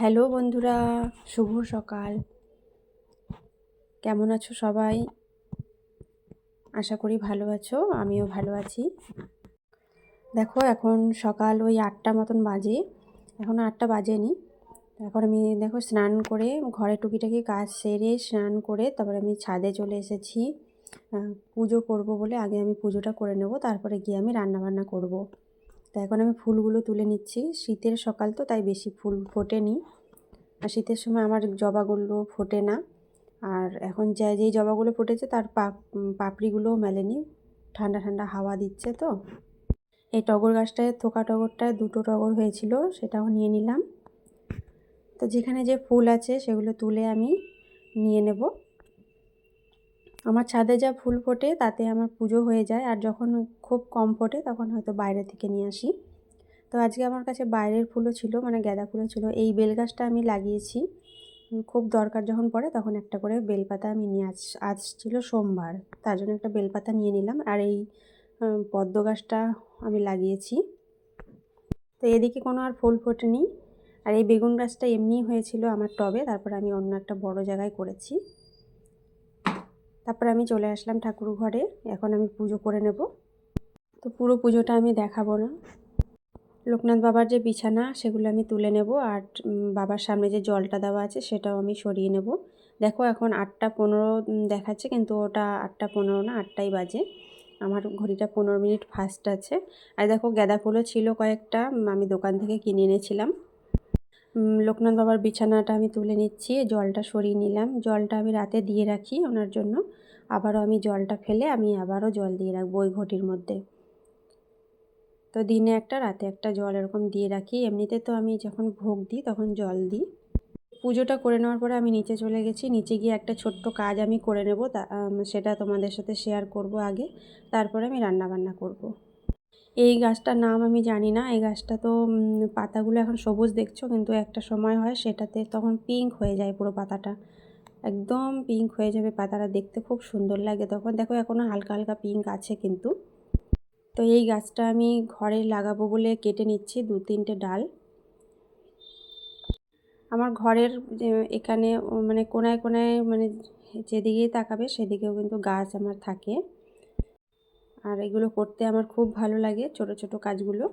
Hello বন্ধুরা, শুভ সকাল। কেমন আছো সবাই? আশা করি ভালো আছো, আমিও ভালো আছি। দেখো, এখন সকাল ওই আটটা মতন বাজে, এখন আটটা বাজেনি। এখন আমি দেখো স্নান করে ঘরে টুকিটাকি কাজ সেরে স্নান করে তারপরে আমি ছাদে চলে এসেছি। পুজো করব বলে আগে আমি পুজোটা করে নেব, তারপরে গিয়ে আমি রান্না বান্না করব। তা এখন আমি ফুলগুলো তুলে নিচ্ছি। শীতের সকাল তো, তাই বেশি ফুল ফোটেনি। আর শীতের সময় আমার জবাগুলো ফোটে না। আর এখন যা, যেই জবাগুলো ফুটেছে, তার পাপ পাপড়িগুলোও মেলেনি। ঠান্ডা ঠান্ডা হাওয়া দিচ্ছে তো। এই টগর গাছটায়, থোকা টগরটায় দুটো টগর হয়েছিল, সেটাও নিয়ে নিলাম। তো যেখানে যে ফুল আছে, সেগুলো তুলে আমি নিয়ে নেব। আমার ছাদে যা ফুল ফোটে তাতে আমার পুজো হয়ে যায় আর যখন খুব কম ফোটে তখন হয়তো বাইরে থেকে নিয়ে আসি। তো আজকে আমার কাছে বাইরের ফুলও ছিল মানে গাঁদা ফুলও ছিল। এই বেল গাছটা আমি লাগিয়েছি। খুব দরকার যখন পড়ে তখন একটা করে বেলপাতা আমি নিয়ে আস, আজ ছিল সোমবার, তার জন্য একটা বেলপাতা নিয়ে নিলাম আর এই পদ্ম গাছটা আমি লাগিয়েছি। তো এদিকে কোনো আর ফুল ফোটেনি। আর এই বেগুন গাছটা এমনিই হয়েছিল আমার টবে, তারপর আমি অন্য একটা বড় জায়গায় করেছি। তারপর আমি চলে আসলাম ঠাকুর ঘরে, এখন আমি পুজো করে নেব। তো পুরো পুজোটা আমি দেখাবো না। লোকনাথ বাবার যে বিছানা, সেগুলো আমি তুলে নেব আর বাবার সামনে যে জলটা দেওয়া আছে, সেটাও আমি সরিয়ে নেব। দেখো এখন আটটা পনেরো দেখাচ্ছে, কিন্তু ওটা আটটা পনেরো না, আটটাই বাজে। আমার ঘড়িটা পনেরো মিনিট ফাস্ট আছে। আর দেখো, গাঁদা ফুলও ছিল কয়েকটা আমি দোকান থেকে কিনে এনেছিলাম। লোকনাথ বাবার বিছানাটা আমি তুলে নিচ্ছি, জলটা সরিয়ে নিলাম। জলটা আমি রাতে দিয়ে রাখি ওনার জন্য। আবারও আমি জলটা ফেলে আমি আবারও জল দিয়ে রাখব ওই ঘটির মধ্যে। তো দিনে একটা, রাতে একটা জল এরকম দিয়ে রাখি। এমনিতে তো আমি যখন ভোগ দিই তখন জল দিই। পুজোটা করে নেওয়ার পরে আমি নিচে চলে গেছি। নিচে গিয়ে একটা ছোট্ট কাজ আমি করে নেব সেটা তোমাদের সাথে শেয়ার করব আগে। তারপরে আমি রান্না বান্না করব। এই গাছটার নাম আমি জানি না। এই গাছটা তো পাতাগুলো এখন সবুজ দেখছ, কিন্তু একটা সময় হয় সেটাতে তখন পিঙ্ক হয়ে যায় পুরো পাতাটা। একদম পিঙ্ক হয়ে যাবে পাতাটা দেখতে খুব সুন্দর লাগে তখন। দেখো এখনও হালকা হালকা পিঙ্ক আছে কিন্তু। তো এই গাছটা আমি ঘরে লাগাবো বলে কেটে নিচ্ছি দু তিনটে ডাল। আমার ঘরের এখানে মানে কোনায় কোনায় মানে যেদিকেই তাকাবে সেদিকেও কিন্তু গাছ আমার থাকে। আর এগুলো করতে আমার খুব ভালো লাগে ছোট ছোট কাজগুলো।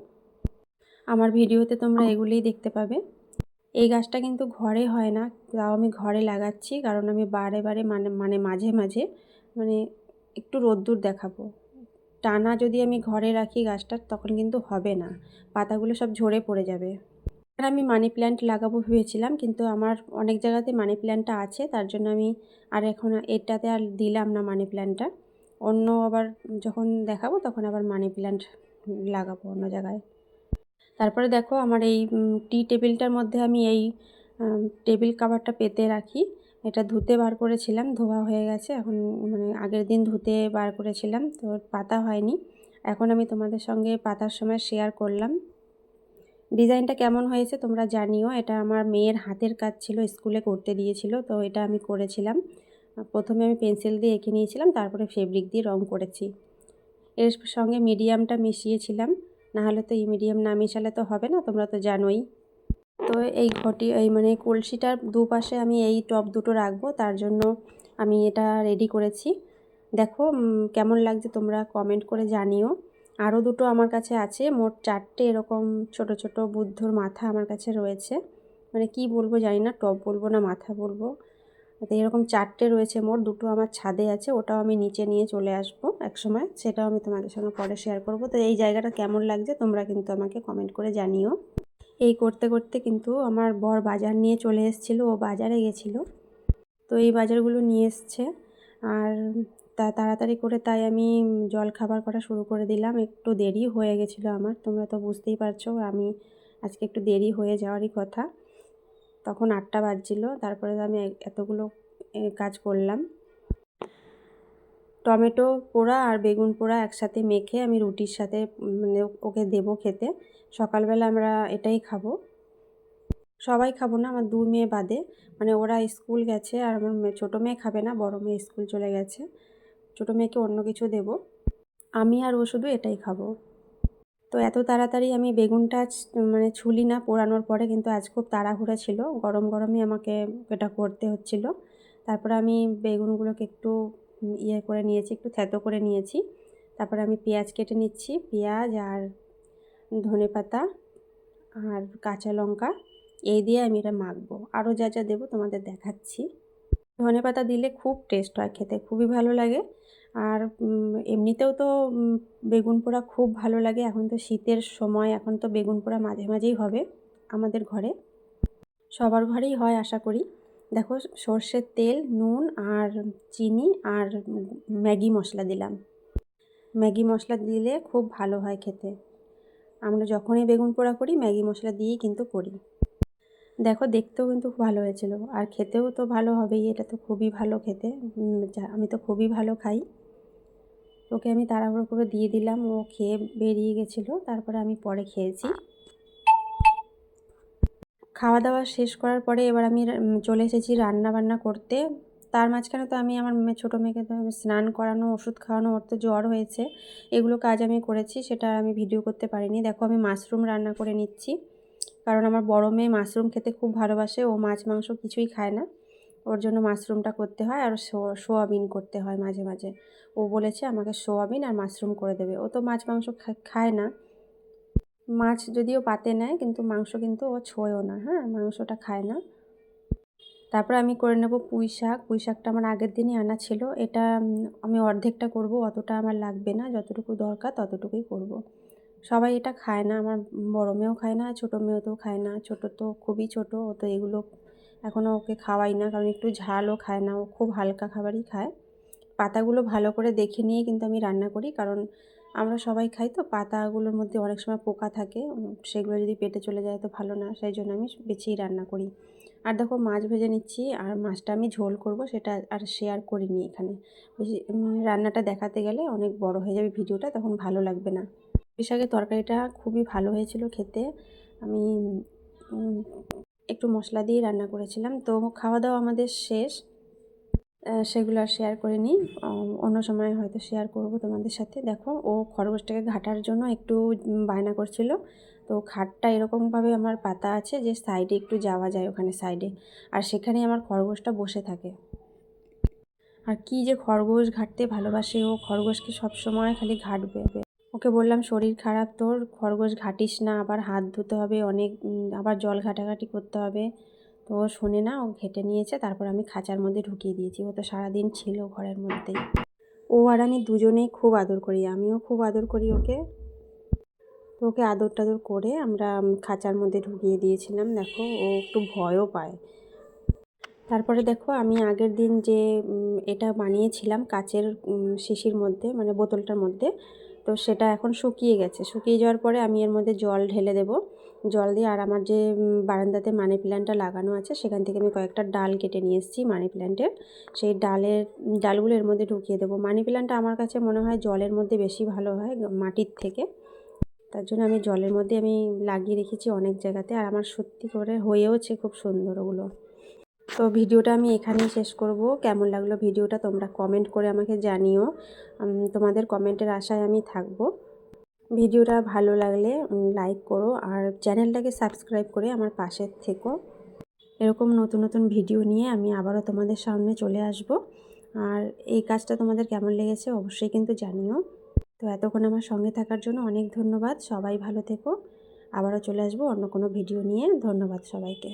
আমার ভিডিওতে তোমরা এগুলোই দেখতে পাবে। এই গাছটা কিন্তু ঘরে হয় না, তাও আমি ঘরে লাগাচ্ছি কারণ আমি বারে বারে মানে মানে মাঝে মাঝে মানে একটু রোদ্দুর দেখাবো। টানা যদি আমি ঘরে রাখি গাছটা তখন কিন্তু হবে না, পাতাগুলো সব ঝরে পড়ে যাবে। আর আমি মানি প্ল্যান্ট লাগাবো ভেবেছিলাম কিন্তু আমার অনেক জায়গাতে মানি প্ল্যান্টটা আছে, তার জন্য আমি আর এখন এটাতে আর দিলাম না মানি প্ল্যান্টটা। অন্য আবার যখন দেখাবো তখন আবার মানি প্ল্যান্ট লাগাবো অন্য জায়গায়। তারপরে দেখো আমার এই টি টেবিলটার মধ্যে আমি এই টেবিল কাভারটা পেতে রাখি। এটা ধুতে বার করেছিলাম, ধোয়া হয়ে গেছে। এখন মানে আগের দিন ধুতে বার করেছিলাম, তো পাতা হয়নি। এখন আমি তোমাদের সঙ্গে পাতার সময় শেয়ার করলাম। ডিজাইনটা কেমন হয়েছে তোমরা জানিও। এটা আমার মেয়ের হাতের কাজ ছিল, স্কুলে করতে দিয়েছিল, তো এটা আমি করেছিলাম। প্রথমে আমি পেন্সিল দিয়ে এঁকে নিয়েছিলাম, তারপরে ফেব্রিক দিয়ে রং করেছি। এর সঙ্গে মিডিয়ামটা মিশিয়েছিলাম, নাহলে তো এই মিডিয়াম না মিশালে তো হবে না, তোমরা তো জানোই। তো এই ঘটি, এই মানে কলসিটার দুপাশে আমি এই টব দুটো রাখব, তার জন্য আমি এটা রেডি করেছি। দেখো কেমন লাগছে তোমরা কমেন্ট করে জানিও। আরও দুটো আমার কাছে আছে, মোট চারটে এরকম ছোট ছোট বুদ্ধর মাথা আমার কাছে রয়েছে। মানে কি বলব জানি না টব বলব না, মাথা বলব। তো এরকম চারটে রয়েছে মোট, দুটো আমার ছাদে আছে, ওটাও আমি নিচে নিয়ে চলে আসব একসময়, সেটাও আমি তোমাদের সঙ্গে পরে শেয়ার করব। তো এই জায়গাটা কেমন লাগছে তোমরা কিন্তু আমাকে কমেন্ট করে জানিও। এই করতে করতে কিন্তু আমার বর বাজার নিয়ে চলে এসেছিল, ও বাজারে গেছিল। তো এই বাজারগুলো নিয়ে এসছে, আর তা তাড়াতাড়ি করে তাই আমি জল খাবার করা শুরু করে দিলাম, একটু দেরি হয়ে গেছিল আমার, তোমরা তো বুঝতেই পারছ, আমি আজকে একটু দেরি হয়ে যাওয়ারই কথা। তখন আটটা বাজছিলো, তারপরে আমি এতগুলো কাজ করলাম। টমেটো পোড়া আর বেগুন পোড়া একসাথে মেখে আমি রুটির সাথে মানে ওকে দেবো খেতে। সকালবেলা আমরা এটাই খাব। সবাই খাব না, আমার দু মেয়ে বাদে। মানে ওরা স্কুল গেছে আর আমার ছোটো মেয়ে খাবে না, বড় মেয়ে স্কুল চলে গেছে। ছোটো মেয়েকে অন্য কিছু দেবো। আমি আর ও শুধু এটাই খাব। তো এত তাড়াতাড়ি আমি বেগুনটা মানে ছুলি না পোড়ানোর পরে কিন্তু আজ খুব তাড়াহুড়া ছিল। গরম গরমই আমাকে এটা করতে হচ্ছিল। তারপরে আমি বেগুনগুলোকে একটু ইয়ে করে নিয়েছি, একটু থেতো করে নিয়েছি। তারপরে আমি পেঁয়াজ কেটে নিচ্ছি, পেঁয়াজ আর ধনে পাতা আর কাঁচা লঙ্কা। এই দিয়ে আমি এটা মাখবো। আরও যা যা দেবো তোমাদের দেখাচ্ছি। ধনে পাতা দিলে খুব টেস্ট হয় খেতে, খুবই ভালো লাগে। আর এমনিতেও তো বেগুন পোড়া খুব ভালো লাগে। এখন তো শীতের সময়, এখন তো বেগুন পোড়া মাঝে মাঝেই হবে আমাদের ঘরে। সবার ঘরেই হয় আশা করি। দেখো, সর্ষের তেল, নুন আর চিনি আর ম্যাগি মশলা দিলাম। ম্যাগি মশলা দিলে খুব ভালো হয় খেতে। আমরা যখনই বেগুন পোড়া করি, ম্যাগি মশলা দিয়েই কিন্তু করি। দেখো, দেখতেও কিন্তু খুব ভালো হয়েছিল। আর খেতেও তো ভালো হবেই, এটা তো খুবই ভালো খেতে। আমি তো খুবই ভালো খাই। ওকে আমি তাড়াহুড়ো করে দিয়ে দিলাম। ও খেয়ে বেরিয়ে গেছিল। তারপরে আমি পরে খেয়েছি। খাওয়া দাওয়া শেষ করার পরে এবার আমি চলে এসেছি রান্না বান্না করতে। তার মাঝখানে তো আমি আমার ছোটো মেয়েকে তো স্নান করানো, ওষুধ খাওয়ানো, ওর তো জ্বর হয়েছে। এগুলো কাজ আমি করেছি, সেটা আমি ভিডিও করতে পারিনি। দেখো, আমি মাশরুম রান্না করে নিচ্ছি। কারণ আমার বড় মেয়ে মাশরুম খেতে খুব ভালোবাসে। ও মাছ, মাংস কিছুই খায় না। ওর জন্য মাশরুমটা করতে হয় আর সোয়াবিন করতে হয় মাঝে মাঝে। ও বলেছে আমাকে সোয়াবিন আর মাশরুম করে দেবে। ও তো মাছ, মাংস খায় না। মাছ যদিও পাতে নেয়, কিন্তু মাংস কিন্তু ও ছোঁয়ও না হ্যাঁ? মাংসটা খায় না। তারপর আমি করে নেব পুঁই শাক। পুঁই শাকটা আমার আগের দিনই আনা ছিল। এটা আমি অর্ধেকটা করব, অতটা আমার লাগবে না। যতটুকু দরকার ততটুকুই করব। সবাই এটা খায় না। আমার বড় মেয়েও খায় না, ছোটো মেয়েও তো খায় না। ছোটো তো খুবই ছোটো। ও তো এগুলো এখনও ওকে খাওয়াই না, কারণ একটু ঝালও খায় না, ও খুব হালকা খাবারই খায়। পাতাগুলো ভালো করে দেখে নিয়ে কিন্তু আমি রান্না করি, কারণ আমরা সবাই খাই তো, পাতাগুলোর মধ্যে অনেক সময় পোকা থাকে সেগুলো যদি পেটে চলে যায় তো ভালো না, সেই জন্য আমি বেছেই রান্না করি। আর দেখো মাছ ভেজে নিচ্ছি, আর মাছটা আমি ঝোল করব, সেটা আর শেয়ার করিনি এখানে। বেশি রান্নাটা দেখাতে গেলে অনেক বড় হয়ে যাবে ভিডিওটা, তখন ভালো লাগবে না। পুঁই শাকের তরকারিটা খুবই ভালো হয়েছিল খেতে, আমি একটু মশলা দিয়ে রান্না করেছিলাম। তো খাওয়া দাওয়া আমাদের শেষ। সেগুলো আর শেয়ার করে নিই অন্য সময় হয়তো শেয়ার করব তোমাদের সাথে। দেখো, ও খরগোশটাকে ঘাটার জন্য একটু বায়না করছিল। তো খাটটা এরকমভাবে আমার পাতা আছে যে সাইডে একটু যাওয়া যায় ওখানে সাইডে আর সেখানে আমার খরগোশটা বসে থাকে। আর কি যে খরগোশ ঘাটতে ভালোবাসে ও, খরগোশকে সবসময় খালি ঘাটবে। ওকে বললাম, শরীর খারাপ তোর? খরগোশ ঘাটিস না, আবার হাত ধুতে হবে, অনেক আবার জল ঘাটাঘাটি করতে হবে। তো ও শোনে না, ও ঘেটে নিয়েছে, তারপর আমি খাঁচার মধ্যে ঢুকিয়ে দিয়েছি। ও তো সারাদিন ছিল ঘরের মধ্যেই। ও আর আমি দুজনেই খুব আদর করি, আমিও খুব আদর করি ওকে। তো ওকে আদর টাদর করে আমরা খাঁচার মধ্যে ঢুকিয়ে দিয়েছিলাম। দেখো, ও একটু ভয়ও পায়। তারপরে দেখো, আমি আগের দিন যে এটা বানিয়েছিলাম কাচের শিশির মধ্যে মানে বোতলটার মধ্যে তো সেটা এখন শুকিয়ে গেছে। শুকিয়ে যাওয়ার পরে আমি এর মধ্যে জল ঢেলে দেব। জল দিয়ে আর আমার যে বারান্দাতে মানি প্ল্যান্টটা লাগানো আছে, সেখান থেকে আমি কয়েকটা ডাল কেটে নিয়ে এসেছি মানি প্ল্যান্টের সেই ডালের, ডালগুলো এর মধ্যে ঢুকিয়ে দেবো। মানি প্ল্যান্টটা আমার কাছে মনে হয় জলের মধ্যে বেশি ভালো হয় মাটির থেকে। তার জন্য আমি জলের মধ্যে আমি লাগিয়ে রেখেছি অনেক জায়গাতে। আর আমার সত্যি করে হয়েওছে খুব সুন্দর ওগুলো। তো ভিডিওটা আমি এখানেই শেষ করব। কেমন লাগল ভিডিওটা তোমরা কমেন্ট করে আমাকে জানিও। তোমাদের কমেন্টের আশায় আমি থাকব। ভিডিওটা ভালো লাগলে লাইক করো আর চ্যানেলটাকে সাবস্ক্রাইব করে আমার পাশে থেকো। এরকম নতুন নতুন ভিডিও নিয়ে আমি আবারও তোমাদের সামনে চলে আসব। আর এই কাজটা তোমাদের কেমন লেগেছে অবশ্যই কিন্তু জানিও। তো এতক্ষণ আমার সঙ্গে থাকার জন্য অনেক ধন্যবাদ। সবাই ভালো থেকো। আবারও চলে আসব অন্য কোনো ভিডিও নিয়ে। ধন্যবাদ সবাইকে।